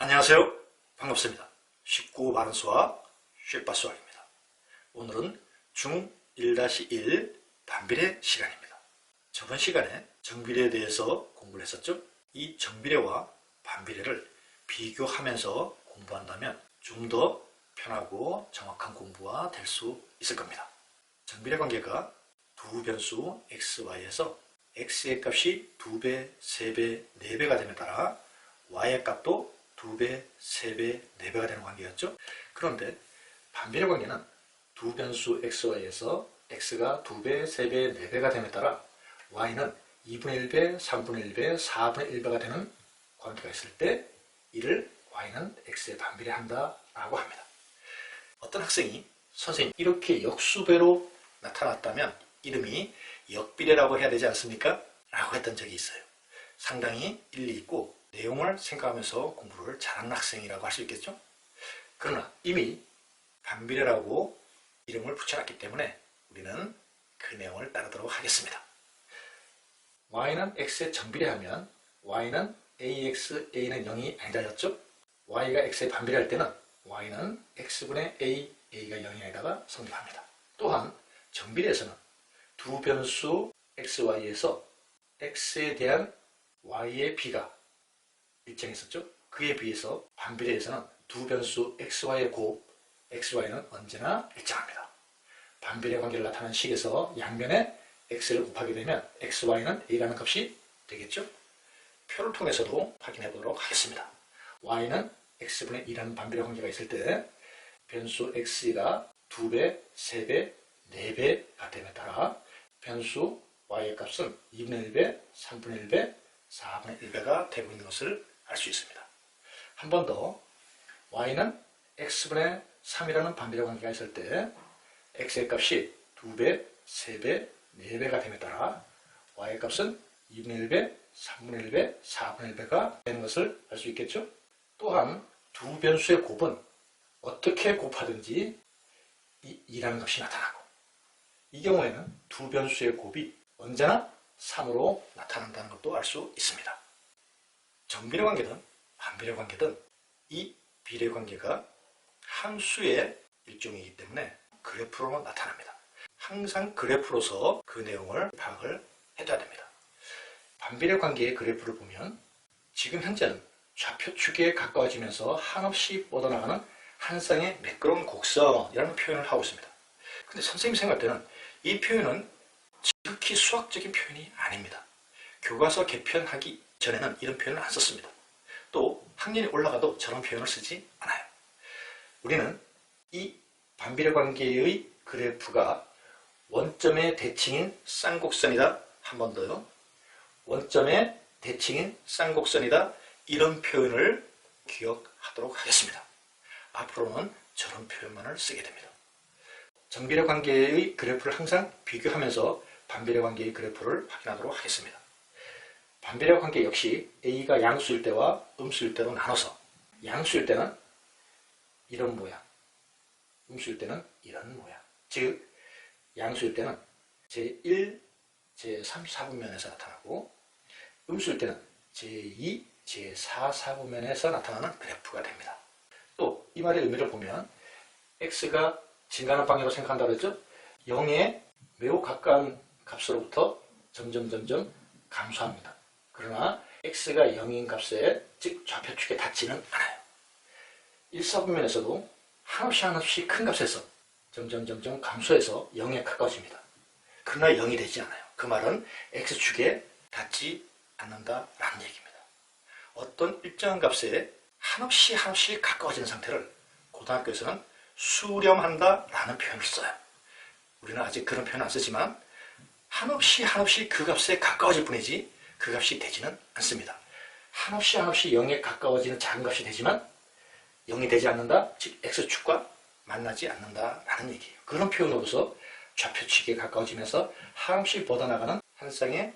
안녕하세요. 반갑습니다. 쉽고 바른 수학 쉴바 수학입니다. 오늘은 중1-1 반비례 시간입니다. 저번 시간에 정비례에 대해서 공부를 했었죠. 이 정비례와 반비례를 비교하면서 공부한다면 좀 더 편하고 정확한 공부가 될 수 있을 겁니다. 정비례 관계가 두 변수 x, y에서 x의 값이 2배, 3배, 4배가 됨에 따라 y의 값도 2배, 3배, 4배가 되는 관계였죠. 그런데 반비례 관계는 두 변수 xy에서 x가 2배, 3배, 4배가 됨에 따라 y는 2분의 1배, 3분의 1배, 4분의 1배가 되는 관계가 있을 때 이를 y는 x에 반비례한다라고 합니다. 어떤 학생이 선생님 이렇게 역수배로 나타났다면 이름이 역비례라고 해야 되지 않습니까? 라고 했던 적이 있어요. 상당히 일리 있고 내용을 생각하면서 공부를 잘하는 학생이라고 할 수 있겠죠? 그러나 이미 반비례라고 이름을 붙여놨기 때문에 우리는 그 내용을 따르도록 하겠습니다. y는 x에 정비례하면 y는 ax, a는 0이 아니다였죠? y가 x에 반비례할 때는 y는 x분의 a, a가 0이 아니다가 성립합니다. 또한 정비례에서는 두 변수 xy에서 x에 대한 y의 b가 일정했었죠. 그에 비해서 반비례에서는 두 변수 xy의 곱 xy는 언제나 일정합니다. 반비례 관계를 나타내는 식에서 양면에 x를 곱하게 되면 xy는 a라는 값이 되겠죠. 표를 통해서도 확인해 보도록 하겠습니다. y는 x분의 2라는 반비례 관계가 있을 때 변수 x가 2배, 3배, 4배가 됨에 따라 변수 y의 값은 2분의 1배, 3분의 1배, 4분의 1배가 되고 있는 것을 알 수 있습니다. 한 번 더 y는 x분의 3이라는 반비례 관계가 있을 때 x의 값이 2배, 3배, 4배가 됨에 따라 y의 값은 2분의 1배, 3분의 1배, 4분의 1배가 되는 것을 알 수 있겠죠? 또한 두 변수의 곱은 어떻게 곱하든지 이 2라는 값이 나타나고 이 경우에는 두 변수의 곱이 언제나 3으로 나타난다는 것도 알 수 있습니다. 정비례 관계든 반비례 관계든 이 비례 관계가 함수의 일종이기 때문에 그래프로 나타납니다. 항상 그래프로서 그 내용을 파악을 해둬야 됩니다. 반비례 관계의 그래프를 보면 지금 현재는 좌표축에 가까워지면서 한없이 뻗어나가는 한 쌍의 매끄러운 곡선이라는 표현을 하고 있습니다. 근데 선생님 생각할 때는 이 표현은 지극히 수학적인 표현이 아닙니다. 교과서 개편하기 전에는 이런 표현을 안 썼습니다. 또 학년이 올라가도 저런 표현을 쓰지 않아요. 우리는 이 반비례 관계의 그래프가 원점의 대칭인 쌍곡선이다. 한 번 더요. 원점의 대칭인 쌍곡선이다. 이런 표현을 기억하도록 하겠습니다. 앞으로는 저런 표현만을 쓰게 됩니다. 정비례 관계의 그래프를 항상 비교하면서 반비례 관계의 그래프를 확인하도록 하겠습니다. 반비례 관계 역시 A가 양수일 때와 음수일 때로 나눠서 양수일 때는 이런 모양, 음수일 때는 이런 모양. 즉, 양수일 때는 제1, 제3 사분면에서 나타나고 음수일 때는 제2, 제4 사분면에서 나타나는 그래프가 됩니다. 또 이 말의 의미를 보면 x가 증가하는 방향으로 생각한다고 했죠? 0에 매우 가까운 값으로부터 점점 점점 감소합니다. 그러나 x가 0인 값에 즉 좌표축에 닿지는 않아요. 1사분면에서도 한없이 한없이 큰 값에서 점점 점점 감소해서 0에 가까워집니다. 그러나 0이 되지 않아요. 그 말은 x축에 닿지 않는다라는 얘기입니다. 어떤 일정한 값에 한없이 한없이 가까워지는 상태를 고등학교에서는 수렴한다라는 표현을 써요. 우리는 아직 그런 표현 안 쓰지만 한없이 한없이 그 값에 가까워질 뿐이지 그 값이 되지는 않습니다. 한없이 한없이 0에 가까워지는 작은 값이 되지만 0이 되지 않는다, 즉 x축과 만나지 않는다라는 얘기예요. 그런 표현으로서 좌표축에 가까워지면서 한없이 뻗어나가는 한 쌍의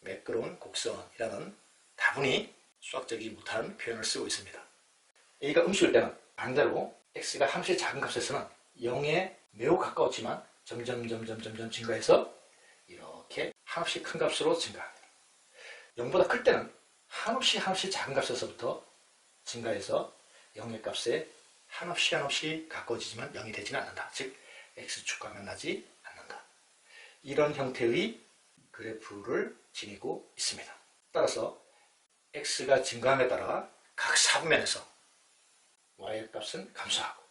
매끄러운 곡선이라는 다분히 수학적이지 못한 표현을 쓰고 있습니다. A가 음수일 때는 반대로 X가 함수의 작은 값에서는 0에 매우 가까웠지만 점점 점점 점점 증가해서 이렇게 한없이 큰 값으로 증가합니다. 0보다 클 때는 한없이 한없이 작은 값에서부터 증가해서 0의 값에 한없이 한없이 가까워지지만 0이 되지는 않는다. 즉 x축과 만나지 않는다. 이런 형태의 그래프를 지니고 있습니다. 따라서 x가 증가함에 따라 각 사분면에서 y의 값은 감소하고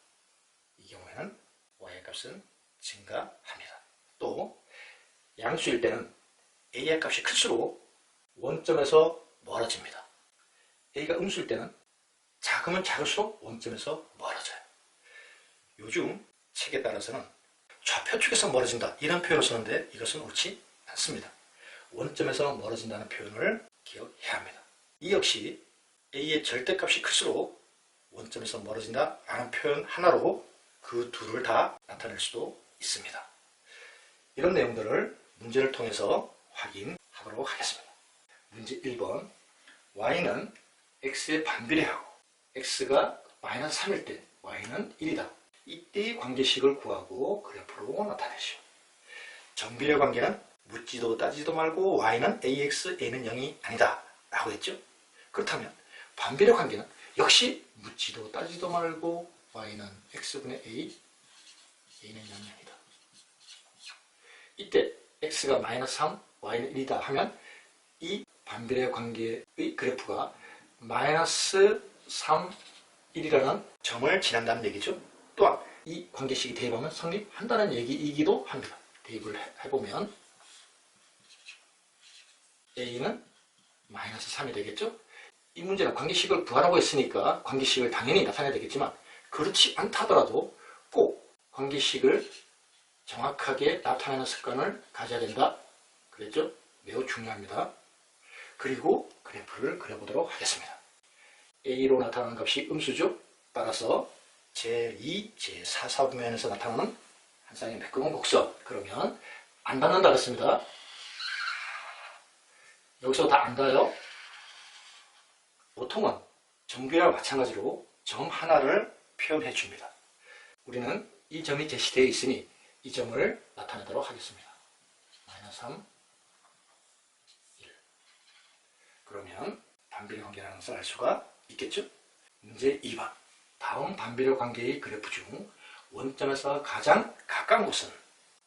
이 경우에는 y의 값은 증가합니다. 또 양수일 때는 a의 값이 클수록 원점에서 멀어집니다. a가 음수일 때는 작으면 작을수록 원점에서 멀어져요. 요즘 책에 따라서는 좌표 쪽에서 멀어진다 이런 표현을 쓰는데 이것은 옳지 않습니다. 원점에서 멀어진다는 표현을 기억해야 합니다. 이 역시 a의 절대값이 클수록 원점에서 멀어진다 라는 표현 하나로 그 둘을 다 나타낼 수도 있습니다. 이런 내용들을 문제를 통해서 확인하도록 하겠습니다. 문제 1번 y는 x에 반비례하고 x가 마이너스 3일 때 y는 1이다. 이때의 관계식을 구하고 그래프로 나타내시오. 정비례 관계는 묻지도 따지도 말고 y는 ax, a는 0이 아니다 라고 했죠. 그렇다면 반비례 관계는 역시 묻지도 따지도 말고 y는 x분의 a, a는 0이 아니다. 이때 x가 마이너스 3, y는 1이다 하면 이 반비례 관계의 그래프가 마이너스 3, 1이라는 점을 지난다는 얘기죠. 또한 이 관계식이 대입하면 성립한다는 얘기이기도 합니다. 대입을 해- 해보면 a는 마이너스 3이 되겠죠. 이 문제는 관계식을 구하라고 했으니까 관계식을 당연히 나타내야 되겠지만 그렇지 않다더라도 꼭 관계식을 정확하게 나타내는 습관을 가져야 된다. 그랬죠? 매우 중요합니다. 그리고 그래프를 그려보도록 하겠습니다. A로 나타나는 값이 음수죠. 따라서 제2, 제4 사분면에서 나타나는 한 쌍의 매끄러운 곡선. 그러면 안 닿는다 그랬습니다. 여기서 다 안 닿아요. 보통은 정비와 마찬가지로 점 하나를 표현해 줍니다. 우리는 이 점이 제시되어 있으니 이 점을 나타내도록 하겠습니다. 마이너스 3, 1. 그러면 반비례 관계라는 것을 알 수가 있겠죠? 문제 2번. 다음 반비례 관계의 그래프 중 원점에서 가장 가까운 곳은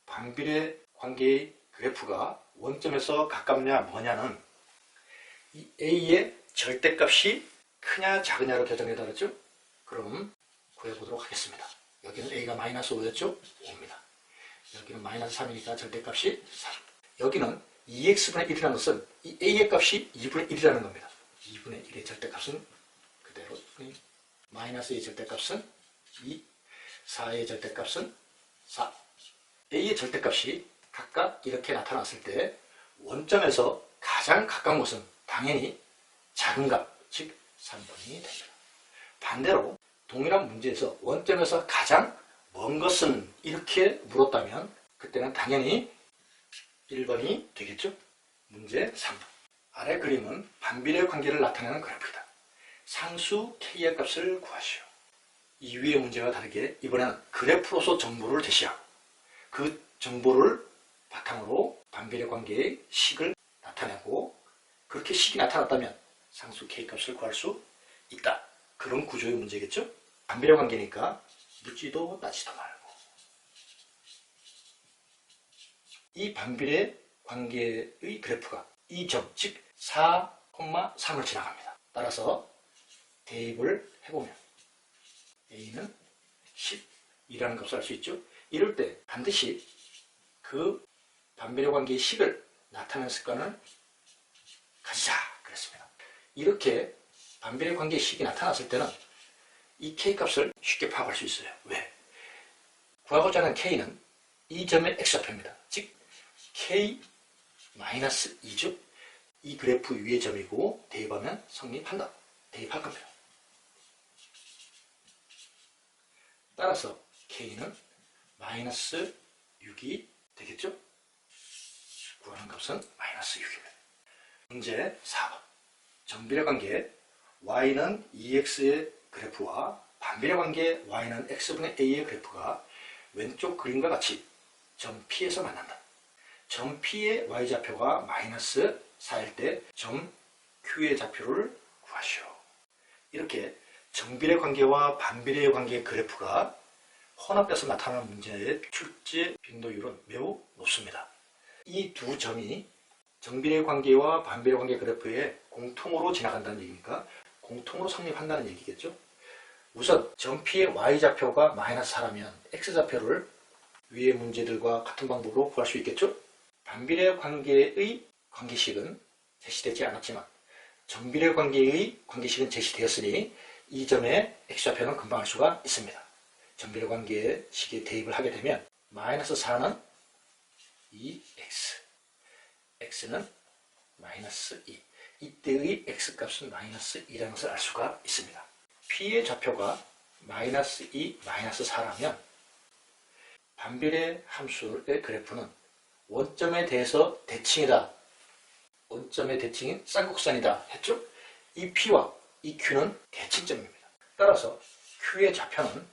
반비례 관계의 그래프가 원점에서 가깝냐 뭐냐는 이 a의 절대값이 크냐 작으냐로 결정해 다르죠? 그럼 구해보도록 하겠습니다. 여기는 a가 마이너스 5였죠? 5입니다. 여기는 마이너스 3이니까 절대값이 3. 여기는 2x분의 1이라는 것은 이 a의 값이 2분의 1이라는 겁니다. 2분의 1의 절대값은 그대로 마이너스의 절대값은 2, 4의 절대값은 4. a의 절대값이 각각 이렇게 나타났을 때 원점에서 가장 가까운 곳은 당연히 작은 값, 즉 3번이 됩니다. 반대로 동일한 문제에서 원점에서 가장 먼 것은 이렇게 물었다면 그때는 당연히 1번이 되겠죠? 문제 3번. 아래 그림은 반비례 관계를 나타내는 그래프이다. 상수 k의 값을 구하시오. 이 위의 문제와 다르게 이번에는 그래프로서 정보를 제시하고 그 정보를 바탕으로 반비례 관계의 식을 나타내고 그렇게 식이 나타났다면 상수 k 값을 구할 수 있다. 그런 구조의 문제겠죠? 반비례 관계니까 묻지도 따지도 말고 이 반비례 관계의 그래프가 이 점, 즉 4,3을 지나갑니다. 따라서 대입을 해보면 a는 10이라는 값을 알 수 있죠. 이럴 때 반드시 그 반비례 관계의 식을 나타내는 습관을 가지자 그랬습니다. 이렇게 반비례 관계의 식이 나타났을 때는 이 k 값을 쉽게 파악할 수 있어요. 왜? 구하고자 하는 k는 이 점의 x좌표입니다. 즉 k 마이너스 2죠. 이 그래프 위의 점이고 대입하면 성립한다. 대입할 겁니다. 따라서 k는 마이너스 6이 되겠죠? 구하는 값은 마이너스 6입니다. 문제 4번. 정비례 관계 y는 2x의 그래프와 반비례 관계 y는 x분의 a의 그래프가 왼쪽 그림과 같이 점 P에서 만난다. 점 P의 y좌표가 마이너스 4일 때 점 Q의 좌표를 구하시오. 이렇게 정비례 관계와 반비례 관계의 그래프가 혼합돼서 나타나는 문제의 출제 빈도율은 매우 높습니다. 이 두 점이 정비례 관계와 반비례 관계 그래프에 공통으로 지나간다는 얘기니까 공통으로 성립한다는 얘기겠죠. 우선 점피의 y좌표가 마이너스 4라면 x좌표를 위의 문제들과 같은 방법으로 구할 수 있겠죠. 반비례 관계의 관계식은 제시되지 않았지만 정비례 관계의 관계식은 제시되었으니 이 점의 x좌표는 금방 알 수가 있습니다. 정비례 관계식에 대입을 하게 되면 마이너스 4는 2x x는 마이너스 2 이때의 x값은 마이너스 2라는 것을 알 수가 있습니다. p의 좌표가 마이너스 2, 마이너스 4라면 반비례 함수의 그래프는 원점에 대해서 대칭이다. 원점의 대칭인 쌍곡선이다 했죠? 이 P와 이 Q는 대칭점입니다. 따라서 Q의 좌표는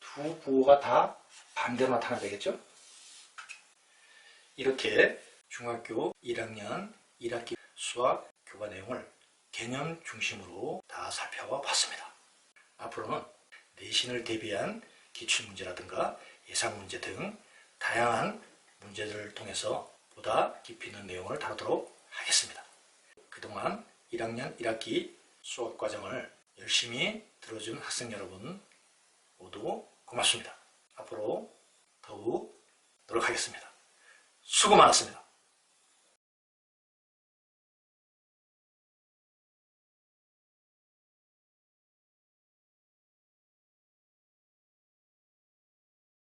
두 부호가 다 반대로 나타나야 되겠죠? 이렇게 중학교 1학년 1학기 수학 교과 내용을 개념 중심으로 다 살펴봐 봤습니다. 앞으로는 내신을 대비한 기출문제라든가 예상문제 등 다양한 문제들을 통해서 보다 깊이 있는 내용을 다루도록 하겠습니다. 그동안 1학년 1학기 수업 과정을 열심히 들어준 학생 여러분 모두 고맙습니다. 앞으로 더욱 노력하겠습니다. 수고 많았습니다.